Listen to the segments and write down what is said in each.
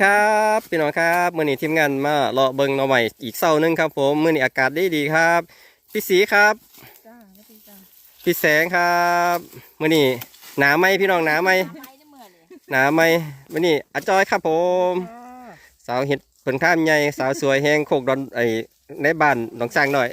ครับพี่น้องครับมื่อนี้ทีมงานมาเลาะเบิงหน่อใหม่อีกเศร้าหนึงครับ ผมมื่อนี้อากาศดีดีๆครับ พี่สีครับจ้าไม่ตีจ้าพี่แสงครับมื่อนี้หนาไหมพี่น้องหนาไหมไปได้เมื่อเลยหนาไหมมื่อนี้อาจอยครับผม สาวเห็ดผลข้ามใหญ่สาวสวยแหงโคกดอนไอในบ้านหนองสร้างหน่อย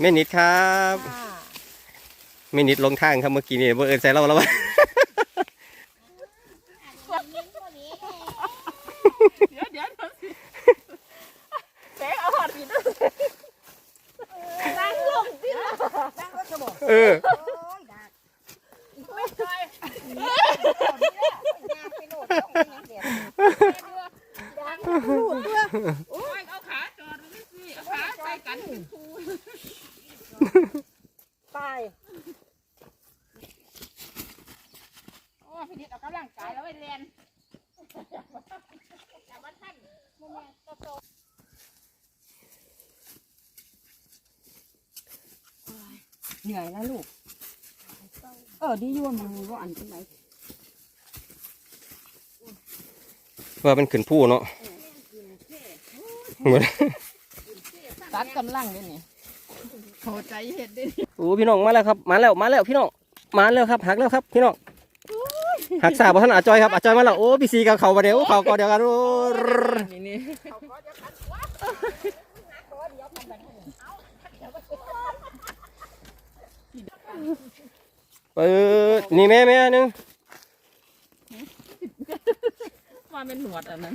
แม่นิดครับแม่นิดลงทางครับเมื่อกี้นี่เบอร์เอิญใส่เราแล้ววะ เดี๋ยวเดี๋ยวเดี๋ยวสิเจ๊เอาหอดผิดนั่งลงสิล่ะนั่งรถกระบอกเออ ไม่ใช่ โอ้ยเอาขาจอดมันสิเอาขาใส่กันเป็นครู ไป โอ้พี่นิดเอากำลังกายแล้วไปเรียนแต่ว่าท่านโมเมนต์โต เหนื่อยแล้วลูก เออดีอยวมือว่าอันเป็นไรว่ามันขึ้นผู้เนาะเหมือนตัดกำลังเลยนี่โหใจเห็ดดิโอ้พี่น้องมาแล้วครับ มาแล้วมาแล้วพี่น้องมาแล้วครับหักแล้วครับ พี่น้องหักสาบท่านอาจอยครับอาจอยมาแล้วโอ้พี่ซีกับเขามาเดียวเขาก็เดียวกันโอ้นี่นี่ เปิดนี่แม่แม่หนึงมาเป็นหนวดอันนั้น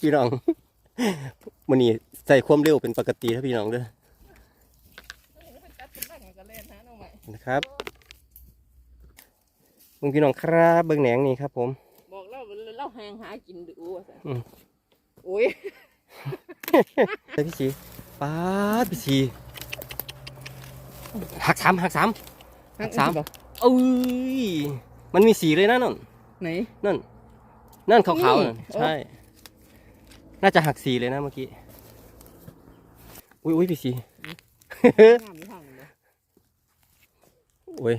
พี่น้องมันนี่ใส่ความเร็วเป็นปกติครับพี่น้องเด้อตัดกำลังกันเลยนะน้องใหม่นะครับมึงพี่น้องครับเบิ้งแหนงนี่ครับผม บอกเราเราแหงหากินดูว่าซั่นอืมโอ้ย ใส่พี่ซีป้าดพี่ซีหักสามหักสาม หักสาม เอ้ยมันมีสีเลยนะนั่นไหน นั่นนั่นขาวๆนี่น่ะโอ้ใช่ น่าจะหักสีเลยนะเมื่อกี้ อุ้ยอุ้ยพี่สีงามอยู่ทางนี้โอ้ย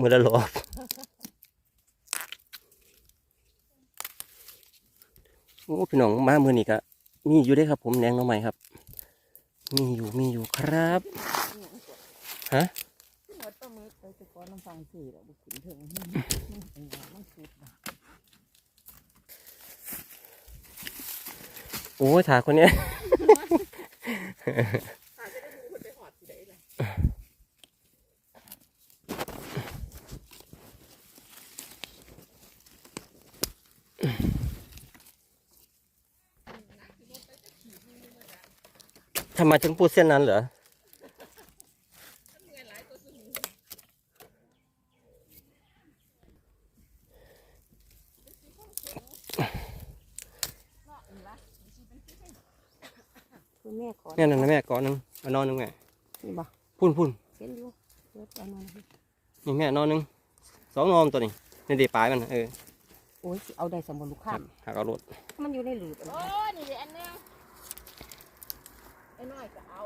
มือละหลอก อ้พี่น้องมาเมื่อนี่กะมีอยู่ได้ครับ ผมแนงน้องใหม่ครับ มีอยู่มีอยู่ครับฮะหมดตัวมือไปจะก้อนน้ำฟังสี่แล้วบุกขึ้นถึงมันสุดโอ้ยถาคนเนี้ย ไมถึงพูดเส้นนั้นเหรอคือแม่ขอเนี่ยนั่นนะแม่ก้อนหนึงมานอนหนึงแม่นี่บ่พุ่นพุ่นเห็นอยู่เดี๋ยวเอามาให้นี่แม่นอนหนึงสองนอนตัวนี้นี่เดีปลายมันเออโอ้ยสิเอาได้สมบูรณ์ลูกค้าหักเอารถมันอยู่ในหลืบโอ้นี่เดี๋ยวอันนึง ไอ้น้อยก็เอา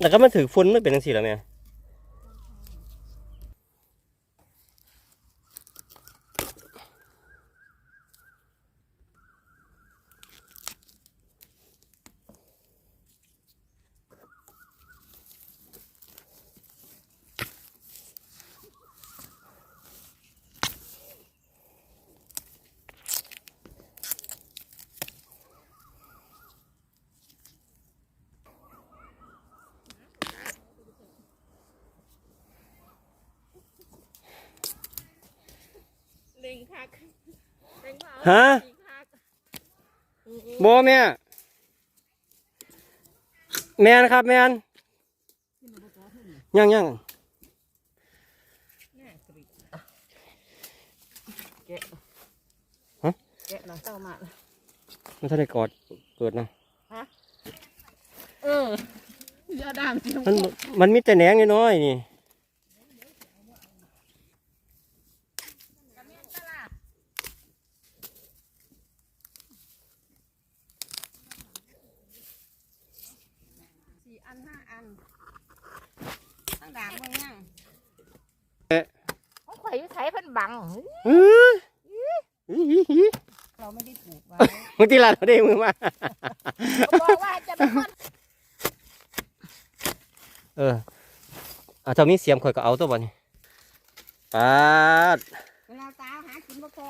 แล้วก็มันถือฟุ้นไม่เป็นจังสี่แล้วแม่ งคักเล็งเผาฮะเล็งคักบแม่แมนครับแมนยังยังแน่กริบแกะฮะแกะหน่อยเต้ามา มันถ้าได้กอดเกิดเนาะเอออย่าดามจิงมันมันมีแต่แหนงน้อยๆนี่ มันบังเฮ้ยอีอีอีเราไม่ได้ปลูกไว้เมื่อกี้เราได้มือมาบอกว่าจะเป็นคนเอออะเจ้ามีเสียมข่อยก็เอาตัวบ่นี่ปาดเวลาตาหากินบ่พอ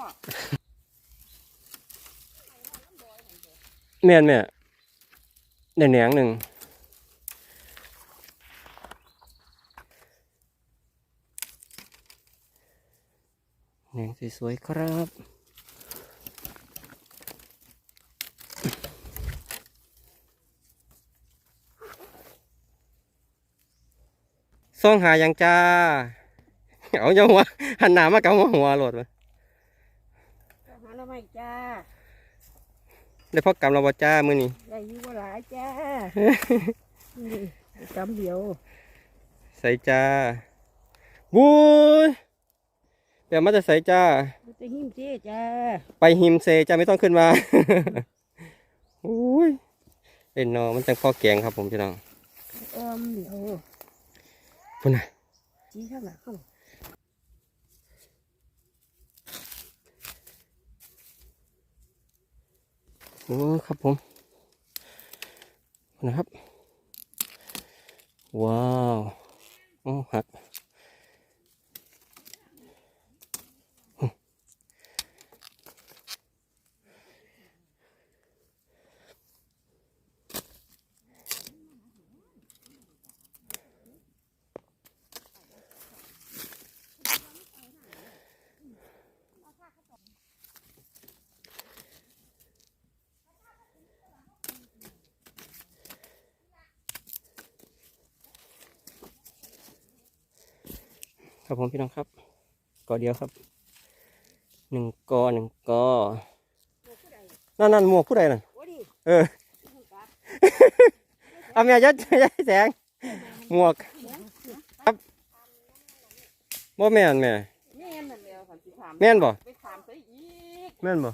แม่นแม่แหน่แหนงหนึ่ง แหนงสวยๆครับ ซ่องหายังจ้า เอาอย่าหัวหันหน้ามากับหัวหัวโหลดมาหาหน่อไม้จ้า ได้พบกรรมเราบ่จ้ามื้อนี้ได้อยู่บ่หลายจ้า นี่จำเดียว ใส่จ้าบุย เดี๋ยวมาจะใส่จ้ามันจะหิมเจ้จ้าไปหิมเซจ้าไม่ต้องขึ้นมา อุ้ยเป็นนอมันจังพอแกงครับผมพี่น้องเอิมเดี๋ยวพุ่นน่ะชี้ข้างหลังเข้าโอ้ครับผมพุ่นนะครับ ว้าว โอ้หัก ครับผมพี่น้องครับกอเดียวครับหนึ่งกอหนึ่งกอนั่นนั่นหมวกผู้ใดน่ะโอ้ดิเออเอาเมียยัดยัดแสงหมวกครับบ่แม่นแม่แม่นนั่นแล้วค่ะสิถามแม่นบ่ไปถามซะอีกแม่นบ่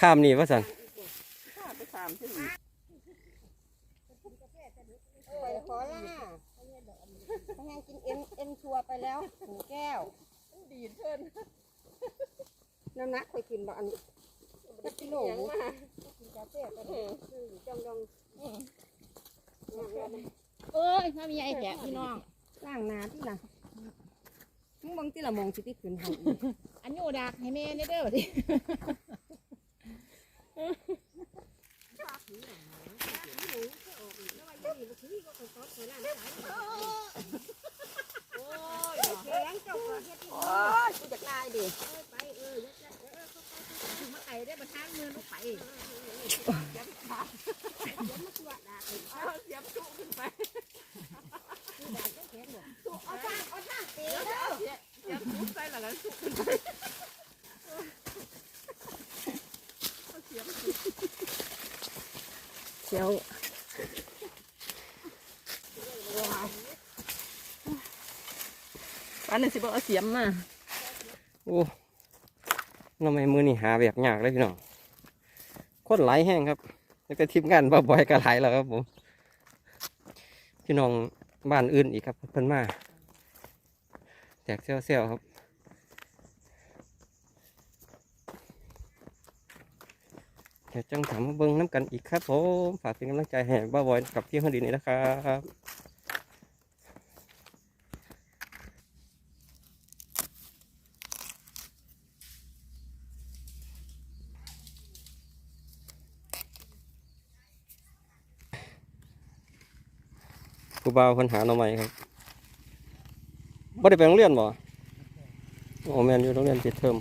ข้ามนี่ว่าสันข้าไปถามซะอีกไปขอล่าพยังกินเอ็นเอ็นชัวไปแล้วหนึ่งแก้ว ดีเพิ่นน้ำหนักค่อยขึ้นบ่อันจักกิโลมากินกาแฟกันจองจองเอ้ยถ้ามีไอ้แผลพี่น้องล่างนาที่ล่ะมึงเบังที่ละมองสิที่ขึ้นเฮาอีกอันนี้ดักให้แม่ได้เด้อดิแข็งเจ้าก็เฮ็ด โอ้ยกูจะตายดิมาไก่ได้มาทางมือลูกไป เชียว อันนั้นสิ บ่เอาเสียมมาโอ้ทำไมมือนี่หาแบบยากเลยพี่น้องคนไหลแห้งครับ แล้วก็ทีมงานบ่บ่อยก็ไหลแล้วครับผมพี่น้องบ้านอื่นอีกครับเพิ่นมาแตกเซี่ยวๆครับเดี๋ยวจังถามมาเบิ้งน้ำกันอีกครับผมฝากเป็นกำลังใจให้บ้าบอยกับพี่ฮอดีนี่นะครับ ครูบาวคนหาหน่อไม้ครับบ่ได้ไปโรงเรียนบ่โอ้แมนอยู่โรงเรียนปิดเทอม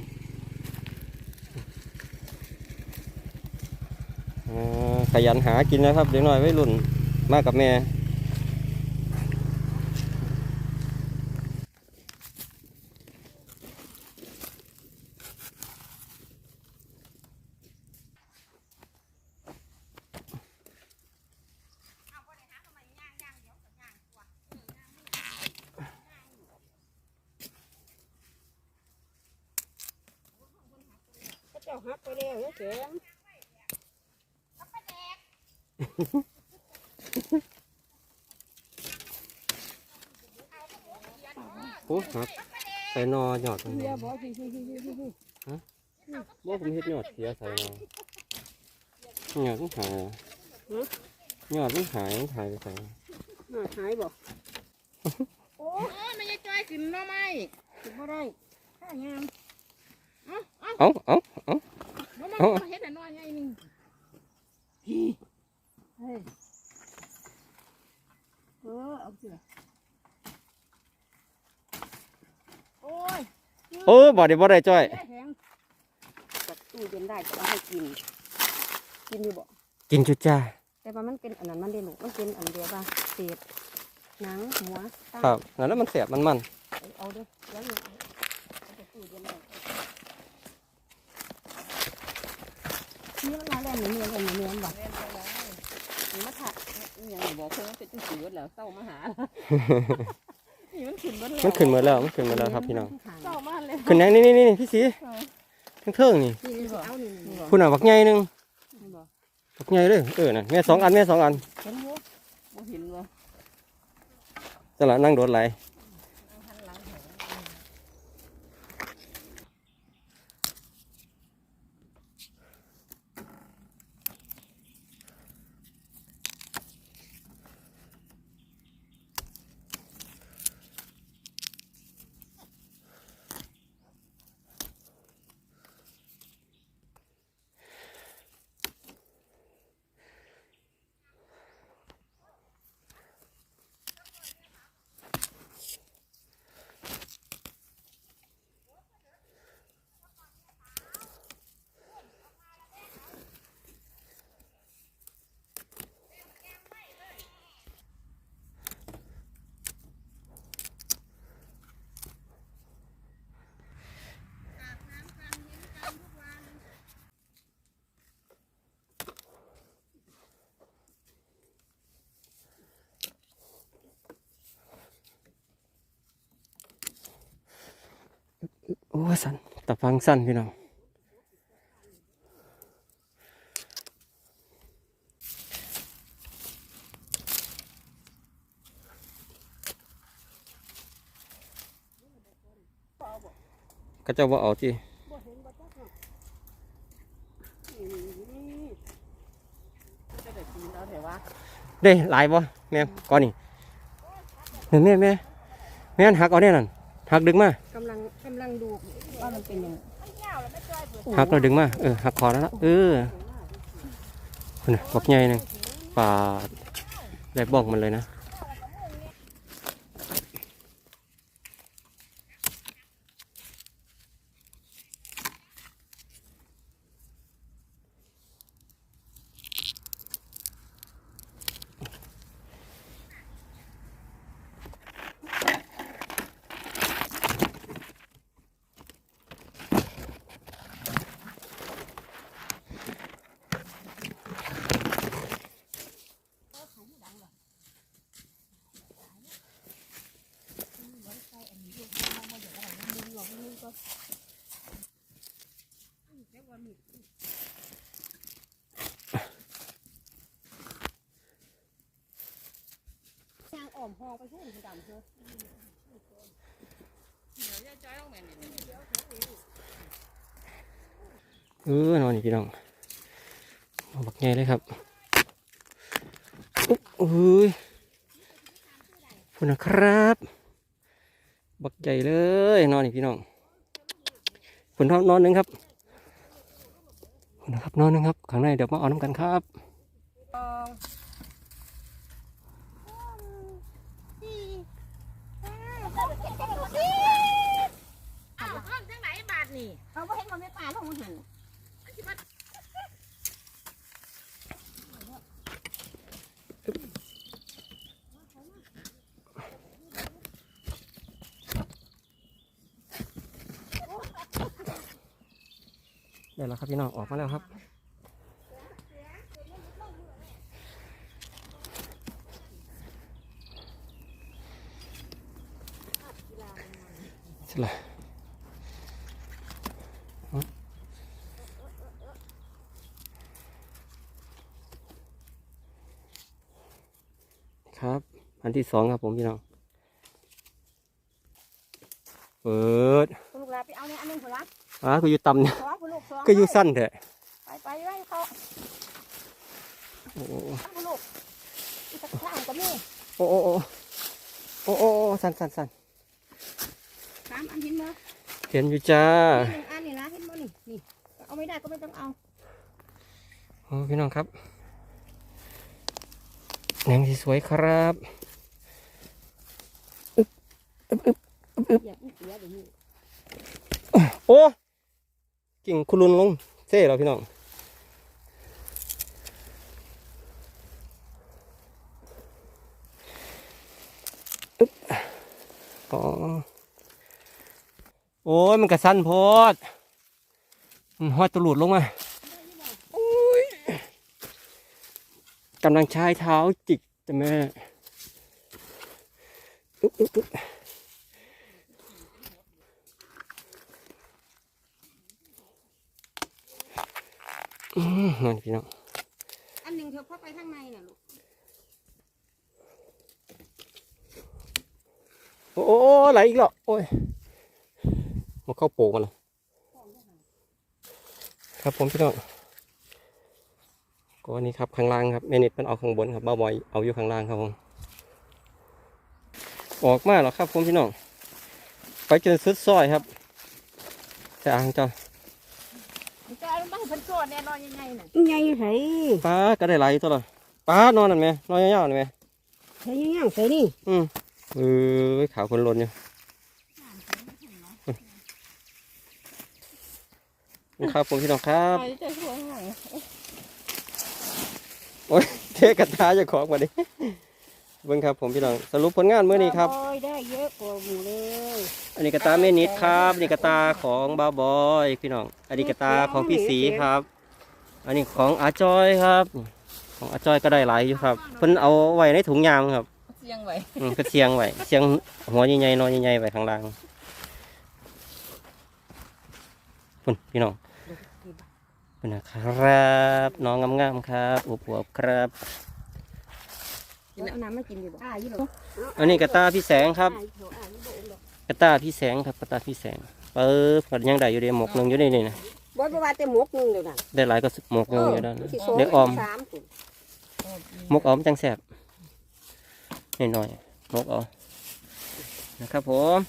ขยันหากินนะครับเด็กน้อยไว้รุ่นมากับแม่ จ้าหักไปแล้วเข็มโอ้ครับใส่นอหยอดตรงเฮีนี้ยบอกสิสิสิสิสิสิบ่ผมเฮ็ดหยอดเสียใส่นอหยอดมันหายหยอดมันหายมันหายไปใส่หาหายบ่โอ้ยไม่ใช่จอยกินหน่อไม้กินบ่ได้ข้างามเอ้าเอ้า เอ้าบ่มาเอ้าบ่เฮ็ดให้น้อยใหญ่หนึงเฮ้ยเออเอาสิโอ้ยโอ้บ่ได้บ่ได้จ้อยแข็งจัดตู้เย็นได้ก็เอาให้กิน กินอยู่บ่กินจุจ้าแต่ว่ามันเป็นอันนั้นมันเด่นลูกมันเป็นอันเดียวว่าเศษหนังหัวตั้งครับนั่นแล้วมันแสบมันมันเอาเอาเด้อแล้วนี่เอาไปตู้เย็นได้ นี่มันมาแล้วนี่เมียกันนี่เมียนบ่แม่นไปแล้วนี่มาถักอีหยังนี่บอกเพิ่นว่าเป็นจังซี่เบิดแล้วเศร้ามาหานี่มันขึ้นเบิดแล้วมันขึ้นหมาแล้วมันขึ้นหมาแล้วครับพี่น้องเศร้ามาเลยขึ้นไหนนี่นี่นี่พี่สีทั้งเทิงนี่นี่นี่เอานี่นี่พุ่นอะบักใหญ่หนึงนี่บ่บักใหญ่เลยเออนั่นแม่สองอันแม่สองอันเห็นอยู่บ่เห็นบ่จะละนั่งโดดไหล โอ้สันตะฟังสันพี่น้องก็เจะว่าเอาที่ได้กินเอาแต่ว่าได้หลายบ่แม่ก่อนนี่แม่แม่แม่แม่หักเอาแน่นั่นหักดึงมากำ นั่งดูว่ามันเป็นยังไงหักเราดึงมา เออหักคอแล้วละเออคุณนะบอกใหญ่นึงปาดได้บอกมันเลยนะ ยางอ่อมหอไปพูดดำเถอะเออนอนนี่พี่น้องบักใหญ่เลยครับอุ๊บเอ้ยคุณนะครับ บักใหญ่เลย นอนนี่พี่น้องคุณนอนนอนหนึ่งครับคุณนะครับนอนหนึ่งครับ ข้างในเดี๋ยวมาเอาน้ำกันครับ อ้าวห้องจังไหนบาทนี่ เอาไปเห็น มันไม่ปลาลงมาหันเดี๋ยวแล้วครับพี่น้องออกมาแล้วครับใช่ละฮะครับ อั นที่สองครับผมพี่น้อง เปิดลูกหลานไปเอาเนี่ยอันหนึงหัวละอ้ากูอยู่ต่ำเนี่ย สองลูกสองก็อยู่สั้นเถอะไปไปไว้เขาโอ้โหเอาลูกอีกสักข้างก็มีโอ้โอ้โอ้โอ้โอ้โอ้สั้นสั้นสั้นสามอันเห็นไหมเห็นอยู่จ้านี่หนึ่งอันนี่นะเห็นไหมนี่นี่เอาไม่ได้ก็ไม่ต้องเอาโอ้พี่น้องครับแหนงสีสวยครับ อย่าเพิ่งเสียเดี๋ยวนี้โอ้กิ่งคุรุนลงเซ่เราพี่น้องอึบอ๋อโอ้ยมันกระสั้นโพดมันห้อยตวหลุดลงมาโอ้ยกำลังใช้เท้าจิกจ้ะแม่อึ๊บอึ๊บ อึ๊บอืมนั่นพี่น้องอันหนึ่งเธอเข้าไปข้างในน่ะลูกโอ้โอ้ไหลอีกแล้วโอ้ยมาเข้าโป่งมันเลยครับผมพี่น้องก็อันนี้ครับข้างล่างครับแม่นิดมันเอาข้างบนครับบ้าบอยเอาอยู่ข้างล่างครับผมออกมาแล้วครับผมพี่น้องไปจนสุดซอยครับจะอ่างเจ้า จะเอาบ้านเพิ่นโซดแน่นอนยังไงน่ะใหญ่ไสป้าก็ได้ไหลตัวละป้านอนนั่นไหมนอนยาวๆนั่นไหมใส่ยังใส่นี่อืมเออขาวคนลนอยู่ครับผมพี่น้องครับไปจะช่วยให้เทกระทาจะของมาดิ เบิ่งครับผมพี่น้องสรุปผลงานมื้อนี้ครับโอ้ยได้เยอะกว่าหมูเลยอันนี้กระตาแม่นิดครับอันนี้กระตาของบาวบอยพี่น้องอันนี้กระตาของพี่สีครับ อันนี้ของอาจอยครับ ของอาจอยก็ได้หลายอยู่ครับเพิ่นเอาไว้ในถุงยางครับเสียงไว้อืมเพิ่นเสียงไว้เสียงหัวใหญ่ๆนอนใหญ่ๆไว้ข้างล่างพุ่นพี่น้องพุ่นนะครับน้องงามๆครับอวบๆครับ เอาน้ำมากินดีบ่อ่ายี่หรออันนี้กระตาพี่แสงครับอ่ายี่หรออ่ายี่หรอกระตาพี่แสงครับกระตาพี่แสงเปิบกัยังได้อยู่เดีหมกหนึ่งอยู่นี่นี่นะบ่บ่ว่าแต่หมกหนึงเดี๋ยวนั้นได้หลายก็หมกหนึ่งอยู่ด้านสิสงเดี๋ยวออมสามสิหมกออมจังแสบนิดหน่อยหมกเออมนะครับผม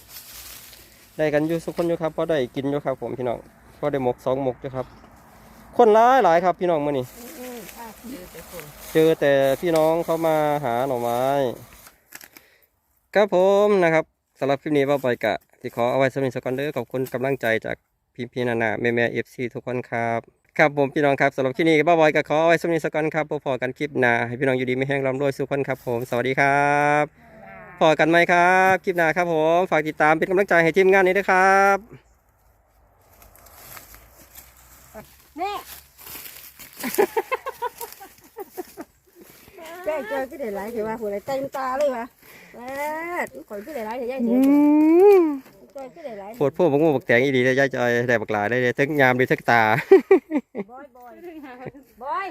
ได้กันอยู่สุกคนอยู่ครับพอได้กินอยู่ครับผมพี่น้องพอได้หมกสองหมกอยู่ครับ คนร้ายหลายครับพี่น้องมื่อนี้อืมอ่า เจอแต่พี่น้องเขามาหาหน่อไม้ ครับผมนะครับสำหรับคลิปนี้ว่าไปกะที่ขอเอาไว้สำหรับสกอนเดอร์ขอบคุณกำลังใจจากพี่พี่นานาแม่แม่เอฟซีทุกคนครับครับผมพี่น้องครับสำหรับคลิปนี้บ้าบอยก็ขอเอาไว้สำหรับสกอนครับพอกันคลิปหน้าให้พี่น้องอยู่ดีไม่แห้งร่ำรวยสุขคนครับ ผมสวัสดีครับพอกันไหมครับคลิปหน้าครับผมฝากติดตามเป็นกำลังใจให้ทีมงานนี้ด้วยครับแน่ แจ้งเจอก็ได้หลายคือว่าหัวไหนเต็มตาเลยวะแม่ข่อยก็ได้หลายแต่ยายเสียเจอก็ได้หลายโคตรพวกบักงูบักแตงอีดีได้ย่าจอยได้บักหลายได้เลยทั้งยามได้ทั้งตา บอยบอยบอย